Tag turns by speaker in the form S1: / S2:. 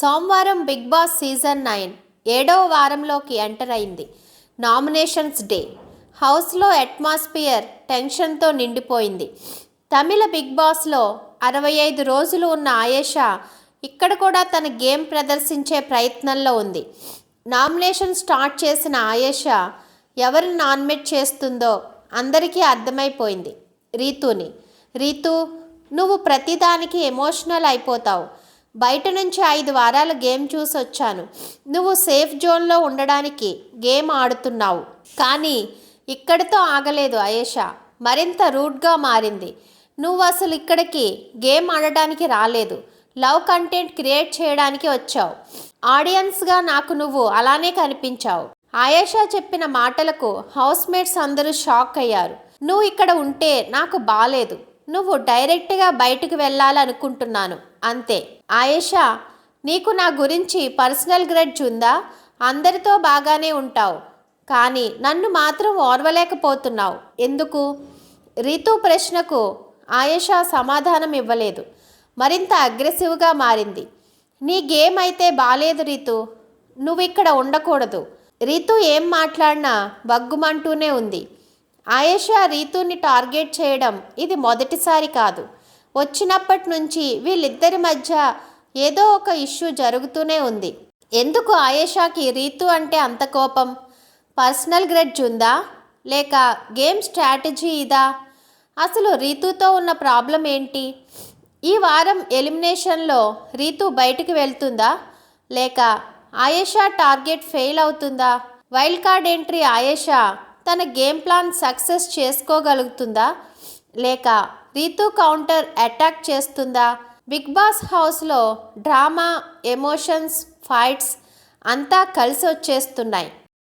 S1: సోమవారం big boss season nine ఏడవ వారంలోకి ఎంటర్ అయింది. Nominations day. హౌస్లో అట్మాస్ఫియర్ టెన్షన్తో నిండిపోయింది. తమిళ బిగ్ బాస్లో అరవై ఐదు రోజులు ఉన్న ఆయేషా ఇక్కడ కూడా తన గేమ్ ప్రదర్శించే ప్రయత్నంలో ఉంది. నామినేషన్ స్టార్ట్ చేసిన ఆయేషా ఎవరిని నామినేట్ చేస్తుందో అందరికీ అర్థమైపోయింది. రీతుని. రీతు నువ్వు ప్రతిదానికి ఎమోషనల్ అయిపోతావు. బయట నుంచి ఐదు వారాల గేమ్ చూసి వచ్చాను. నువ్వు సేఫ్ జోన్లో ఉండడానికి గేమ్ ఆడుతున్నావు. కానీ ఇక్కడితో ఆగలేదు అయేషా. మరింత రూడ్గా మారింది. నువ్వు అసలు ఇక్కడికి గేమ్ ఆడడానికి రాలేదు. లవ్ కంటెంట్ క్రియేట్ చేయడానికి వచ్చావు. ఆడియన్స్గా నాకు నువ్వు అలానే కనిపించావు. ఆయేషా చెప్పిన మాటలకు హౌస్ మేట్స్ అందరూ షాక్ అయ్యారు. నువ్వు ఇక్కడ ఉంటే నాకు బాలేదు. నువ్వు డైరెక్ట్గా బయటకు వెళ్ళాలనుకుంటున్నాను. అంతే. ఆయేషా నీకు నా గురించి పర్సనల్ గ్రడ్జ్ ఉందా? అందరితో బాగానే ఉంటావు. కానీ నన్ను మాత్రం ఓర్వలేకపోతున్నావు. ఎందుకు? రీతు ప్రశ్నకు ఆయేషా సమాధానం ఇవ్వలేదు. మరింత అగ్రెసివ్గా మారింది. నీ గేమ్ అయితే బాలేదు రీతు. నువ్వు ఇక్కడ ఉండకూడదు. రీతు ఏం మాట్లాడినా బగ్గుమంటూనే ఉంది. ఆయేషా రీతుని టార్గెట్ చేయడం ఇది మొదటిసారి కాదు. వచ్చినప్పటి నుంచి వీళ్ళిద్దరి మధ్య ఏదో ఒక ఇష్యూ జరుగుతూనే ఉంది. ఎందుకు ఆయేషాకి రీతు అంటే అంత కోపం? పర్సనల్ గ్రెడ్జ్ ఉందా? లేక గేమ్ స్ట్రాటజీ ఇదా? అసలు రీతుతో ఉన్న ప్రాబ్లం ఏంటి? ఈ వారం ఎలిమినేషన్లో రీతు బయటికి వెళ్తుందా? లేక ఆయేషా టార్గెట్ ఫెయిల్ అవుతుందా? వైల్డ్ కార్డ్ ఎంట్రీ ఆయేషా తన గేమ్ ప్లాన్ సక్సెస్ చేసుకోగలుగుతుందా? లేక రీతు కౌంటర్ అటాక్ చేస్తుందా? బిగ్ బాస్ హౌస్లో డ్రామా ఎమోషన్స్ ఫైట్స్ అంతా కలిసి వచ్చేస్తున్నాయి